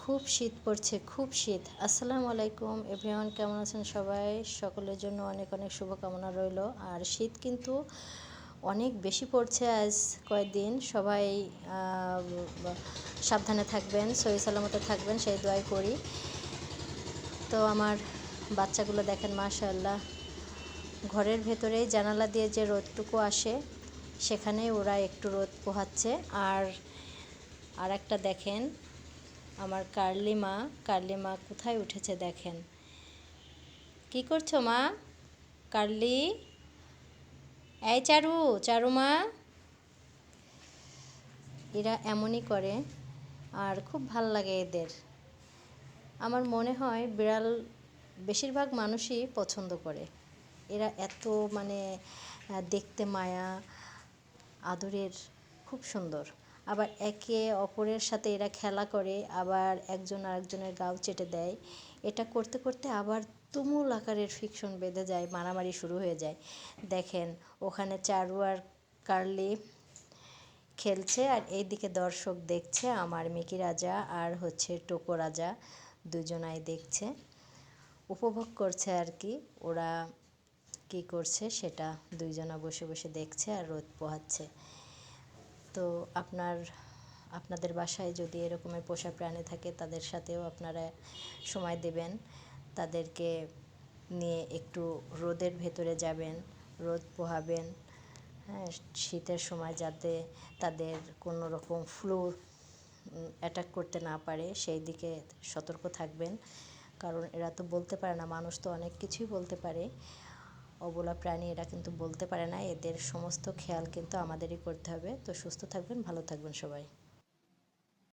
খুব শীত পড়ছে, খুব শীত। আসসালামু আলাইকুম, এভরিওয়ান কেমন আছেন সবাই? সকলের জন্য অনেক অনেক শুভকামনা রইল। আর শীত কিন্তু অনেক বেশি পড়ছে আজ কয়েকদিন। সবাই সাবধানে থাকবেন, সহি সালামতে থাকবেন, সেই দোয়াই করি। তো আমার বাচ্চাগুলো দেখেন, মাশাআল্লাহ। ঘরের ভেতরেই জানালা দিয়ে যে রোদটুকু আসে, সেখানেই ওরা একটু রোদ পোহাচ্ছে। আর আর একটা দেখেন আমার কার্লি মা কার্লি মা কোথায় উঠেছে দেখেন। কি করছ মা? কার্লি? এই চারু চারু মা। এরা এমনই করে, আর খুব ভালো লাগে এদের। আমার মনে হয় বিড়াল বেশিরভাগ মানুষই পছন্দ করে। এরা এত মানে দেখতে মায়া, আদরের, খুব সুন্দর। আবার একে অপরের সাথে এরা খেলা করে, আবার একজন আরেকজনের গাও চেটে দেয়। এটা করতে করতে আবার তুমুল আকারের ফিকশন বেঁধে যায়, মারামারি শুরু হয়ে যায়। দেখেন, ওখানে চারু আর কার্লি খেলছে আর এইদিকে দর্শক দেখছে আমার মিকি রাজা আর হচ্ছে টোকো রাজা দুজনাই দেখছে। উপভোগ করছে আর কি, ওরা কি করছে সেটা দুইজনা বসে বসে দেখছে আর রোদ পোহাচ্ছে। তো আপনার, আপনাদের বাসায় যদি এরকমের পোষা প্রাণী থাকে, তাদের সাথেও আপনারা সময় দেবেন। তাদেরকে নিয়ে একটু রোদের ভেতরে যাবেন, রোদ পোহাবেন। হ্যাঁ শীতের সময় যাতে তাদের কোনো রকম ফ্লু অ্যাটাক করতে না পারে, সেই দিকে সতর্ক থাকবেন। কারণ এরা তো বলতে পারে না, মানুষ তো অনেক কিছুই বলতে পারে। অবলা প্রাণী এরা কিন্তু বলতে পারে না। এদের সমস্ত খেয়াল কিন্তু আমাদেরই করতে হবে। তো সুস্থ থাকবেন, ভালো থাকবেন সবাই।